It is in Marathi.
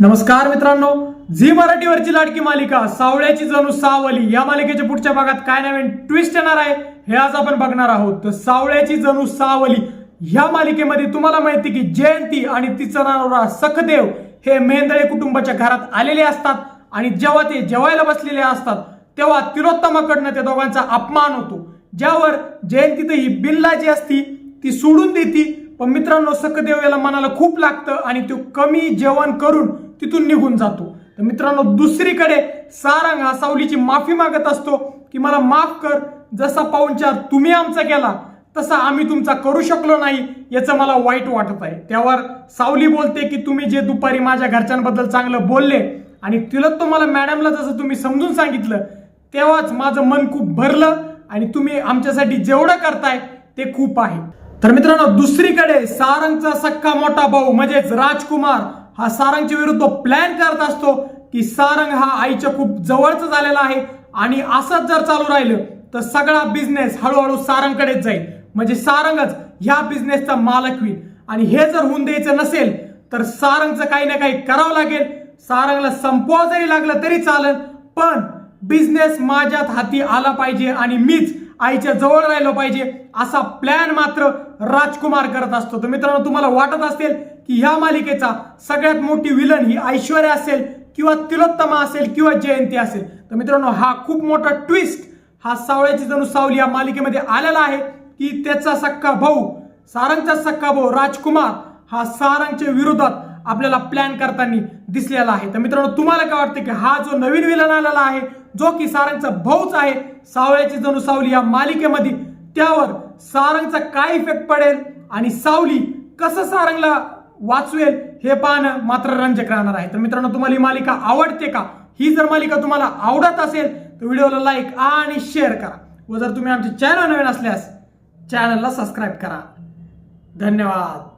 नमस्कार मित्रांनो झी मराठीवरची लाडकी मालिका सावळ्याची जणू सावली. या मालिकेच्या पुढच्या भागात काय नवीन ट्विस्ट येणार आहे हे आज आपण बघणार आहोत. तर सावळ्याची जणू सावली ह्या मालिकेमध्ये तुम्हाला माहिती की जयंती आणि तिचा नवरा सखदेव हे मेंदळे कुटुंबाच्या घरात आलेले असतात आणि जेव्हा ते जेवायला बसलेले असतात तेव्हा तिरोत्तमाकडनं त्या दोघांचा अपमान होतो. ज्यावर जयंती तर ही बिल्ला जी असती ती सोडून देती. पण मित्रांनो सखदेव याला मनाला खूप लागतं आणि तो कमी जेवण करून तिथून निघून जातो. तर मित्रांनो दुसरीकडे सारंग हा सावलीची माफी मागत असतो की मला माफ कर जसा पाहुणचार तुम्ही आमचा केला तसा आम्ही तुमचा करू शकलो नाही याचं मला वाईट वाटत आहे. त्यावर सावली बोलते की तुम्ही जे दुपारी माझ्या घरच्यांबद्दल चांगलं बोलले आणि तिला मला मॅडमला जसं तुम्ही समजून सांगितलं तेव्हाच माझं मन खूप भरलं आणि तुम्ही आमच्यासाठी जेवढं करताय ते खूप आहे. तर मित्रांनो दुसरीकडे सारंगचा सक्का मोठा भाऊ म्हणजेच राजकुमार हा सारंगच्या विरुद्ध प्लॅन करत असतो की सारंग हा आईच्या खूप जवळच झालेला आहे. आणि असंच जर चालू राहिलं तर सगळा बिझनेस हळूहळू सारंगकडेच जाईल. म्हणजे सारंगच ह्या बिझनेसचा मालक होईल. आणि हे जर होऊन द्यायचं नसेल तर सारंगचं काही ना काही करावं लागेल. सारंगला संपवा जरी लागलं तरी चालेल पण बिझनेस माझ्यात हाती आला पाहिजे आणि मीच आईच्या जवळ राहिलं पाहिजे असा प्लॅन मात्र राजकुमार करत असतो. तर मित्रांनो तुम्हाला वाटत असेल की ह्या मालिकेचा सगळ्यात मोठी विलन ही ऐश्वर्या असेल किंवा तिलोत्तमा असेल किंवा जयंती असेल. तर मित्रांनो हा खूप मोठा ट्विस्ट हा सावळ्याची जणू सावली या मालिकेमध्ये आलेला आहे की त्याचा सक्का भाऊ सारंगचा सक्का भाऊ राजकुमार हा सारंगच्या विरोधात आपल्याला प्लॅन करताना दिसलेला आहे. तर मित्रांनो तुम्हाला काय वाटतं की हा जो नवीन विलन आलेला आहे जो की सारंगचा भाऊच आहे सावळ्याची जणू सावली या मालिकेमध्ये त्यावर सारंगचा काय इफेक्ट पडेल आणि सावली कसं सारंगला वाचवेल हे पाहणं मात्र रंजक राहणार आहे. तर मित्रांनो तुम्हाला ही मालिका आवडते का? ही जर मालिका तुम्हाला आवडत असेल तर व्हिडिओला लाईक आणि शेअर करा. व जर तुम्ही आमचे चॅनल नवीन असल्यास चॅनलला सबस्क्राईब करा. धन्यवाद.